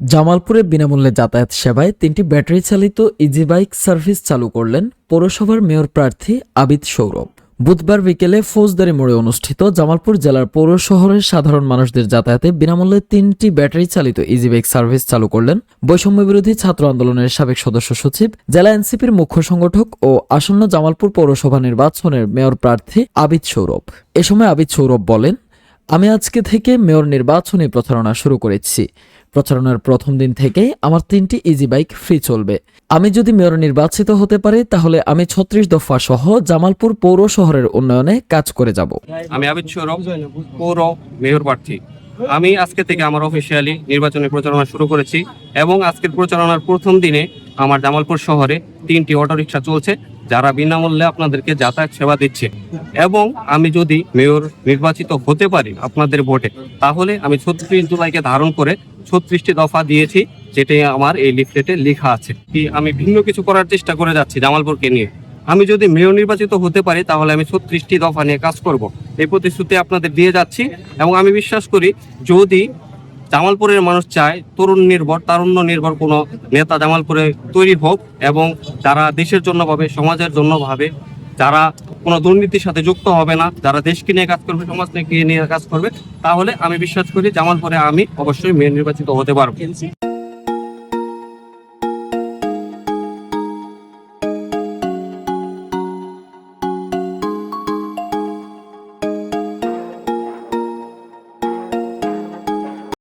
জামালপুরে বিনামূল্যে যাতায়াত সেবায় তিনটি ব্যাটারি চালিত ইজি বাইক সার্ভিস চালু করলেন পৌরসভার মেয়র প্রার্থী আবিদ সৌরভ। বুধবার বিকেলে ফৌজদারি মোড়ে অনুষ্ঠিত জামালপুর জেলার পৌর শহরের সাধারণ মানুষদের যাতায়াতে বিনামূল্যে তিনটি ব্যাটারি চালিত ইজি বাইক সার্ভিস চালু করলেন বৈষম্য বিরোধী ছাত্র আন্দোলনের সাবেক সদস্য সচিব, জেলা এনসিপির মুখ্য সংগঠক ও আসন্ন জামালপুর পৌরসভা নির্বাচনের মেয়র প্রার্থী আবিদ সৌরভ। এ সময় আবিদ সৌরভ বলেন আমি আজকে থেকে মেয়র নির্বাচনী প্রচারণা শুরু করেছি। প্রচারণার প্রথম দিন থেকে আমার তিনটি ইজি বাইক ফ্রি চলবে। আমি যদি মেয়র নির্বাচিত হতে পারি, তাহলে আমি ছত্রিশ দফা সহ জামালপুর পৌর শহরের উন্নয়নে কাজ করে যাব। আমি পৌর মেয়র প্রার্থী। আমি আজকে থেকে আমার অফিসিয়ালি নির্বাচনী প্রচারণা শুরু করেছি এবং আজকের প্রচারণার প্রথম দিনে আমার জামালপুর শহরে তিনটি অটোরিকশা চলছে, যারা বিনামূল্যে আপনাদেরকে যাতায়াত সেবা দিচ্ছে। এবং আমি যদি মেয়র নির্বাচিত হতে পারি আপনাদের ভোটে, তাহলে আমি ছত্রিশ জুলাইকে ধারণ করে ছত্রিশটি দফা দিয়েছি যেটাই আমার এই লিফলেটে লেখা আছে। কি আমি ভিন্ন কিছু করার চেষ্টা করে যাচ্ছি জামালপুরকে নিয়ে? আমি যদি মেয়র নির্বাচিত হতে পারি, তাহলে আমি ছত্রিশটি দফা নিয়ে কাজ করব। এই প্রতিশ্রুতি আপনাদের দিয়ে যাচ্ছি, এবং আমি বিশ্বাস করি যদি জামালপুরের মানুষ চায় তরুণ নির্ভর, তারুণ্য নির্ভর কোনো নেতা জামালপুরে তৈরি হোক এবং যারা দেশের জন্য ভাবে, সমাজের জন্য ভাবে, যারা কোনো দুর্নীতির সাথে যুক্ত হবে না, যারা দেশকে নিয়ে কাজ করবে, সমাজ নিয়ে কাজ করবে, তাহলে আমি বিশ্বাস করি জামালপুরে আমি অবশ্যই মেয়র নির্বাচিত হতে পারব।